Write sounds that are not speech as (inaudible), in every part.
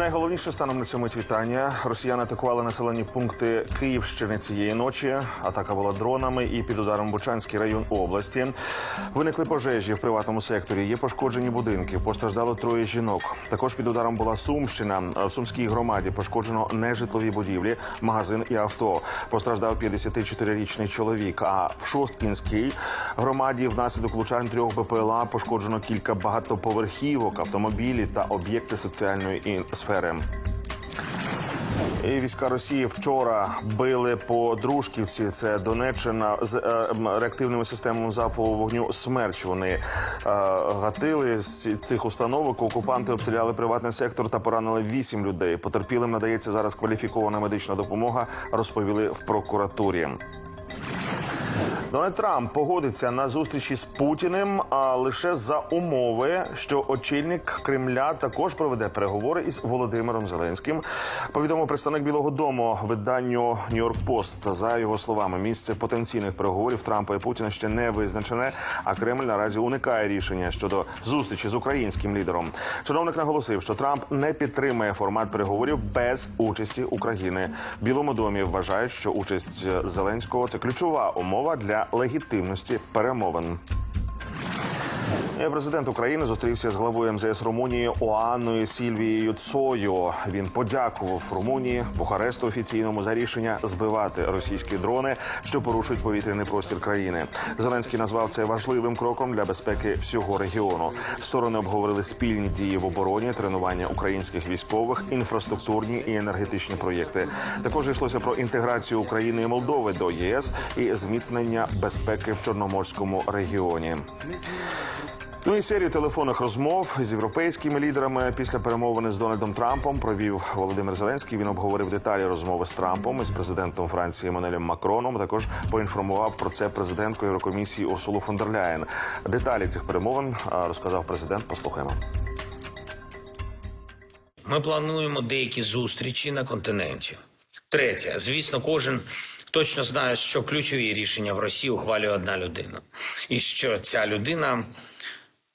Найголовніше станом на цьому вітання. Росіяни атакували населені пункти Київщини цієї ночі. Атака була дронами і під ударом Бучанський район області. Виникли пожежі в приватному секторі. Є пошкоджені будинки. Постраждало троє жінок. Також під ударом була Сумщина. В Сумській громаді пошкоджено нежитлові будівлі, магазин і авто. Постраждав 54-річний чоловік. А в Шосткінській громаді внаслідок влучань трьох БПЛА пошкоджено кілька багатоповерхівок, автомобілі та об'єкти соціальної і сфери. І війська Росії вчора били по Дружківці. Це Донеччина з е, реактивними системами залпового вогню. Смерч вони е, гатили з цих установок. Окупанти обстріляли приватний сектор та поранили вісім людей. Потерпілим надається зараз кваліфікована медична допомога. Розповіли в прокуратурі. Дональд Трамп погодиться на зустрічі з Путіним, а лише за умови, що очільник Кремля також проведе переговори із Володимиром Зеленським. Повідомив представник Білого Дому виданню Нью-Йорк Пост. За його словами, місце потенційних переговорів Трампа і Путіна ще не визначене. А Кремль наразі уникає рішення щодо зустрічі з українським лідером. Чиновник наголосив, що Трамп не підтримує формат переговорів без участі України. В Білому домі вважають, що участь Зеленського це ключова умова для легітимності перемовин. І Президент України зустрівся з главою МЗС Румунії Оанною Сільвією Цою. Він подякував Румунії Бухаресту офіційному за рішення збивати російські дрони, що порушують повітряний простір країни. Зеленський назвав це важливим кроком для безпеки всього регіону. Сторони обговорили спільні дії в обороні, тренування українських військових, інфраструктурні і енергетичні проєкти. Також йшлося про інтеграцію України і Молдови до ЄС і зміцнення безпеки в Чорноморському регіоні. Ну і серію телефонних розмов з європейськими лідерами після перемовини з Дональдом Трампом провів Володимир Зеленський. Він обговорив деталі розмови з Трампом і з президентом Франції Еммануелем Макроном. Також поінформував про це президентку Єврокомісії Урсулу фон дер Ляєн. Деталі цих перемовин розказав президент. Послухаємо. Ми плануємо деякі зустрічі на континенті. Третє, звісно, кожен точно знає, що ключові рішення в Росії ухвалює одна людина, і що ця людина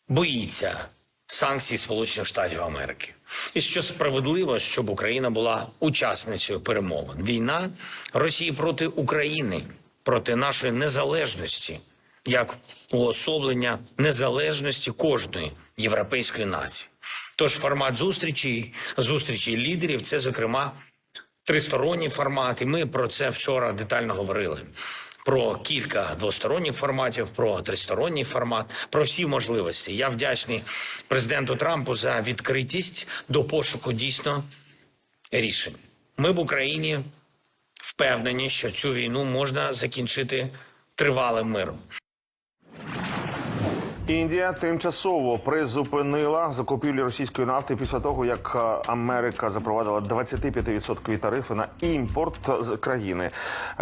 боїться санкцій Сполучених Штатів Америки, і що справедливо, щоб Україна була учасницею перемовин. Війна Росії проти України, проти нашої незалежності, як уособлення незалежності кожної європейської нації. Тож формат зустрічі, зустрічі лідерів, це зокрема тристоронній формат. І ми про це вчора детально говорили. Про кілька двосторонніх форматів, про тристоронній формат, про всі можливості. Я вдячний президенту Трампу за відкритість до пошуку дійсно рішень. Ми в Україні впевнені, що цю війну можна закінчити тривалим миром. Індія тимчасово призупинила закупівлі російської нафти після того, як е, Америка запровадила 25% тарифи на імпорт з країни.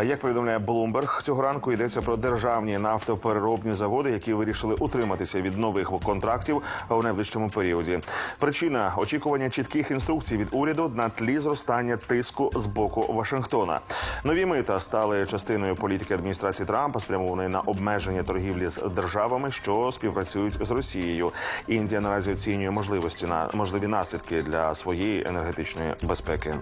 Як повідомляє Bloomberg, цього ранку йдеться про державні нафтопереробні заводи, які вирішили утриматися від нових контрактів у найближчому періоді. Причина очікування чітких інструкцій від уряду на тлі зростання тиску з боку Вашингтона. Нові мита стали частиною політики адміністрації Трампа, спрямованої на обмеження торгівлі з державами, що співпрацюють з Росією. Індія наразі оцінює можливості на можливі наслідки для своєї енергетичної безпеки.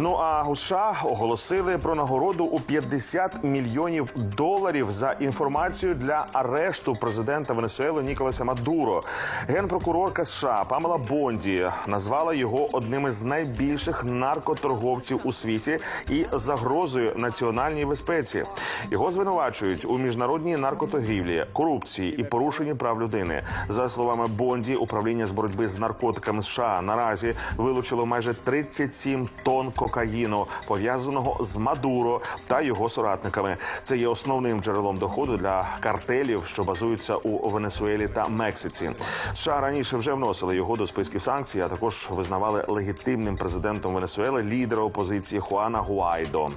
Ну а у США оголосили про нагороду у 50 мільйонів доларів за інформацію для арешту президента Венесуели Ніколаса Мадуро. Генпрокурорка США Памела Бонді назвала його одним із найбільших наркоторговців у світі і загрозою національній безпеці. Його звинувачують у міжнародній наркоторгівлі, корупції і порушенні прав людини. За словами Бонді, управління з боротьби з наркотиками США наразі вилучило майже 37 тонн кокаїну, пов'язаного з Мадуро та його соратниками. Це є основним джерелом доходу для картелів, що базуються у Венесуелі та Мексиці. США раніше вже вносили його до списків санкцій, а також визнавали легітимним президентом Венесуели лідера опозиції Хуана Гуайдо.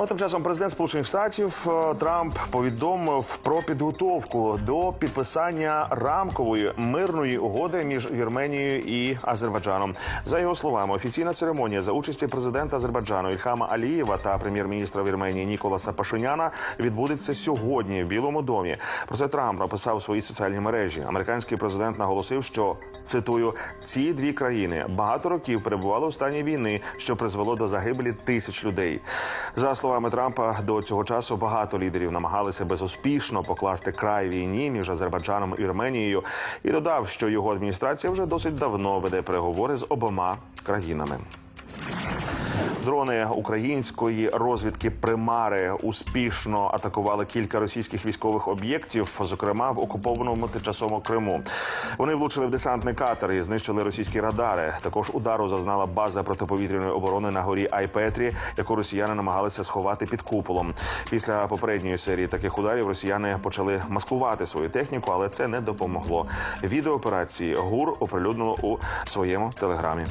Ну а тим часом президент Сполучених Штатів е, Трамп повідомив про підготовку до підписання рамкової мирної угоди між Вірменією і Азербайджаном. За його словами, офіційна церемонія за участі президента Азербайджану Ільхама Алієва та прем'єр-міністра Вірменії Ніколаса Пашиняна відбудеться сьогодні в Білому домі. Про це Трамп написав у своїй соціальній мережі. Американський президент наголосив, що цитую ці дві країни багато років перебували у стані війни, що призвело до загибелі тисяч людей. За словами Трампа, до цього часу багато лідерів намагалися безуспішно покласти край війні між Азербайджаном і Арменією і додав, що його адміністрація вже досить давно веде переговори з обома країнами. Дрони української розвідки Примари успішно атакували кілька російських військових об'єктів, зокрема в окупованому тимчасовому Криму. Вони влучили в десантний катер і знищили російські радари. Також удару зазнала база протиповітряної оборони на горі Айпетрі, яку росіяни намагалися сховати під куполом. Після попередньої серії таких ударів росіяни почали маскувати свою техніку, але це не допомогло. Відео операції ГУР оприлюднило у своєму телеграмі.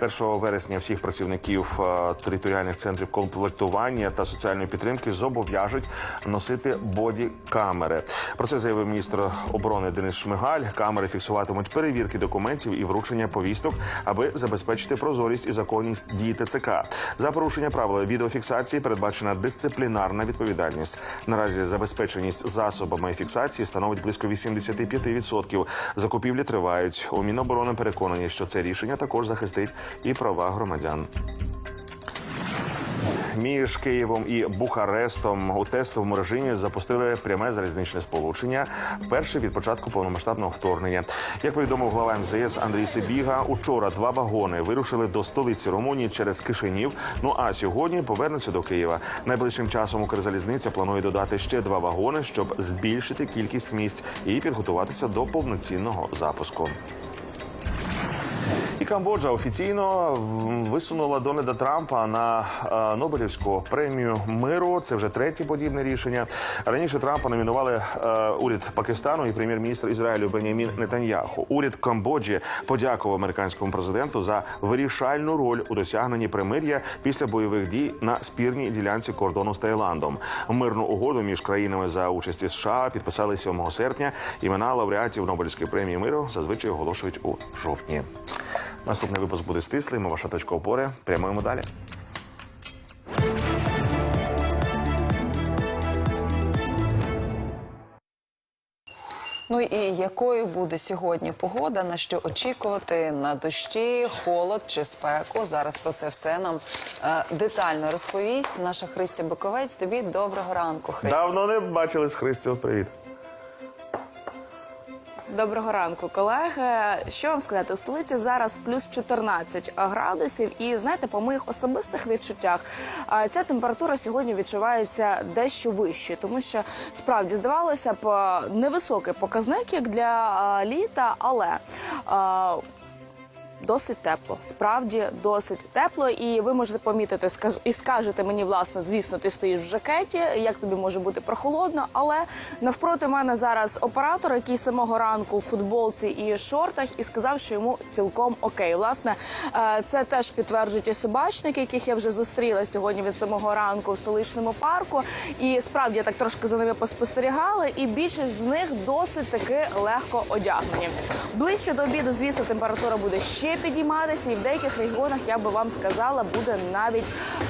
З 1 вересня всіх працівників е, територіальних центрів комплектування та соціальної підтримки зобов'яжуть носити боді-камери. Про це заявив міністр оборони Денис Шмигаль. Камери фіксуватимуть перевірки документів і вручення повісток, аби забезпечити прозорість і законність дії ТЦК. За порушення правил відеофіксації передбачена дисциплінарна відповідальність. Наразі забезпеченість засобами фіксації становить близько 85%. Закупівлі тривають. У Міноборони переконані, що це рішення також захистить і права громадян. Між Києвом і Бухарестом у тестовому режимі запустили пряме залізничне сполучення вперше від початку повномасштабного вторгнення. Як повідомив глава МЗС Андрій Сибіга, учора два вагони вирушили до столиці Румунії через Кишинів. Ну а сьогодні повернуться до Києва. Найближчим часом Укрзалізниця планує додати ще два вагони, щоб збільшити кількість місць і підготуватися до повноцінного запуску. І Камбоджа офіційно висунула Дональда Трампа на е, Нобелівську премію миру. Це вже третє подібне рішення. Раніше Трампа номінували е, уряд Пакистану і прем'єр-міністр Ізраїлю Бенямін Нетаньяху. Уряд Камбоджі подякував американському президенту за вирішальну роль у досягненні примир'я після бойових дій на спірній ділянці кордону з Таїландом. Мирну угоду між країнами за участі США підписали 7 серпня. Імена лауреатів Нобелівської премії миру зазвичай оголошують у жовтні. Наступний випуск буде стислий. Ми ваша точка опори. Прямуємо далі. Ну і якою буде сьогодні погода? На що очікувати на дощі, холод чи спеку? Зараз про це все нам е, детально розповість наша Христя Биковець. Тобі доброго ранку, Христя. Давно не бачили з Христю. Привіт. Доброго ранку, колеги. Що вам сказати? У столиці зараз плюс 14 градусів, і знаєте, по моїх особистих відчуттях ця температура сьогодні відчувається дещо вище, тому що справді здавалося б невисокий показник як для літа, але Досить тепло, справді досить тепло, і ви можете помітити скаж- і скажете мені, власне, звісно, ти стоїш в жакеті, як тобі може бути прохолодно. Але навпроти мене зараз оператор, який самого ранку в футболці і шортах, і сказав, що йому цілком окей. Власне, е, це теж підтверджують і собачники, яких я вже зустріла сьогодні від самого ранку в столичному парку. І справді я так трошки за ними поспостерігала, і більшість з них досить таки легко одягнені. Ближче до обіду, звісно, температура буде ще підійматися, і в деяких регіонах я би вам сказала, буде навіть е,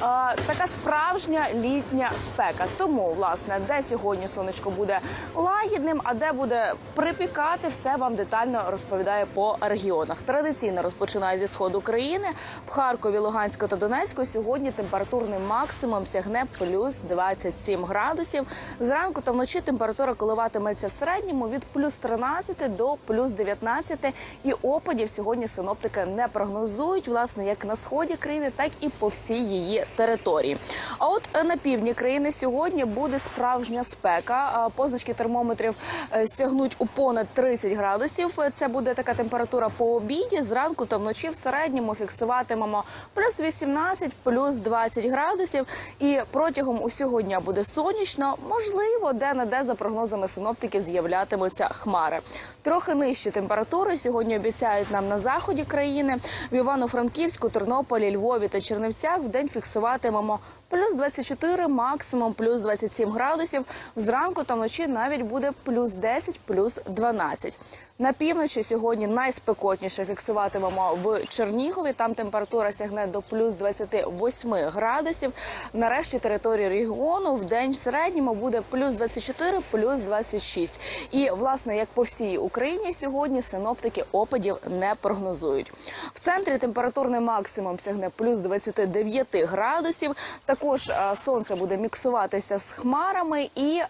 така справжня літня спека. Тому, власне, де сьогодні сонечко буде лагідним, а де буде припікати, все вам детально розповідає по регіонах. Традиційно розпочинаю зі сходу країни. В Харкові, Луганську та Донецьку сьогодні температурний максимум сягне плюс 27 градусів. Зранку та вночі температура коливатиметься в середньому від плюс 13 до плюс 19. І опадів сьогодні синоптики не прогнозують, власне, як на сході країни, так і по всій її території. А от е, на півдні країни сьогодні буде справжня спека. Позначки термометрів е, сягнуть у понад 30 градусів. Це буде така температура по обіді. Зранку та вночі в середньому фіксуватимемо плюс 18, плюс 20 градусів. І протягом усього дня буде сонячно. Можливо, де не де за прогнозами синоптиків з'являтимуться хмари. Трохи нижчі температури сьогодні обіцяють нам на заході країни. Країни. В Івано-Франківську, Тернополі, Львові та Чернівцях в день фіксуватимемо плюс 24, максимум плюс 27 градусів. Зранку та вночі навіть буде плюс 10, плюс 12. На півночі сьогодні найспекотніше фіксуватимемо в Чернігові. Там температура сягне до плюс 28 градусів. Нарешті території регіону в день в середньому буде плюс 24, плюс 26. І власне, як по всій Україні, сьогодні синоптики опадів не прогнозують. В центрі температурний максимум сягне плюс 29 градусів. Також е, сонце буде міксуватися з хмарами і е,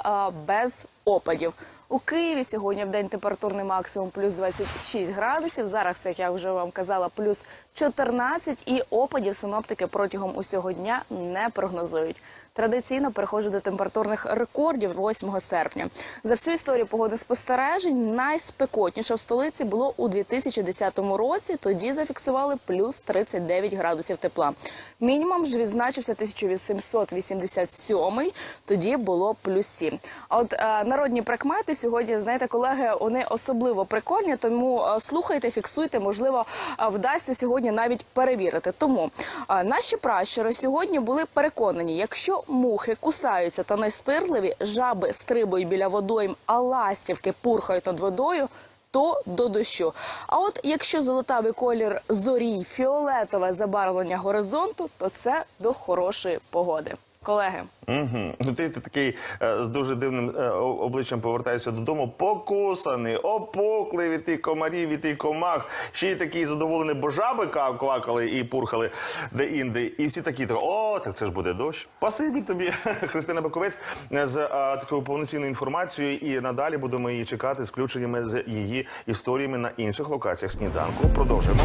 без опадів. У Києві сьогодні в день температурний максимум плюс 26 градусів. Зараз, як я вже вам казала, плюс 14 і опадів синоптики протягом усього дня не прогнозують. Традиційно переходжу до температурних рекордів 8 серпня. За всю історію погодних спостережень найспекотніше в столиці було у 2010 році. Тоді зафіксували плюс 39 градусів тепла. Мінімум ж відзначився 1887, тоді було плюс 7. А от е, народні прикмети сьогодні, знаєте, колеги, вони особливо прикольні, тому е, слухайте, фіксуйте, можливо, е, вдасться сьогодні навіть перевірити. Тому е, наші пращури сьогодні були переконані, якщо мухи кусаються та найстирливі, жаби стрибують біля водойм, а ластівки пурхають над водою. То до дощу. А от якщо золотавий колір зорі, фіолетове забарвлення горизонту, то це до хорошої погоди. Колеги, Угу. Ну, ти, ти такий е, з дуже дивним е, обличчям повертаєшся додому, покусаний, опуклий від тих комарів, від тих комах. Ще й такий задоволений, бо жаби ка- квакали і пурхали де-інде. І всі такі, то, о, так це ж буде дощ. Спасибі тобі, (laughs) Христина Баковець, е, з е, такою повноцінною інформацією. І надалі будемо її чекати з включеннями з її історіями на інших локаціях сніданку. Продовжуємо.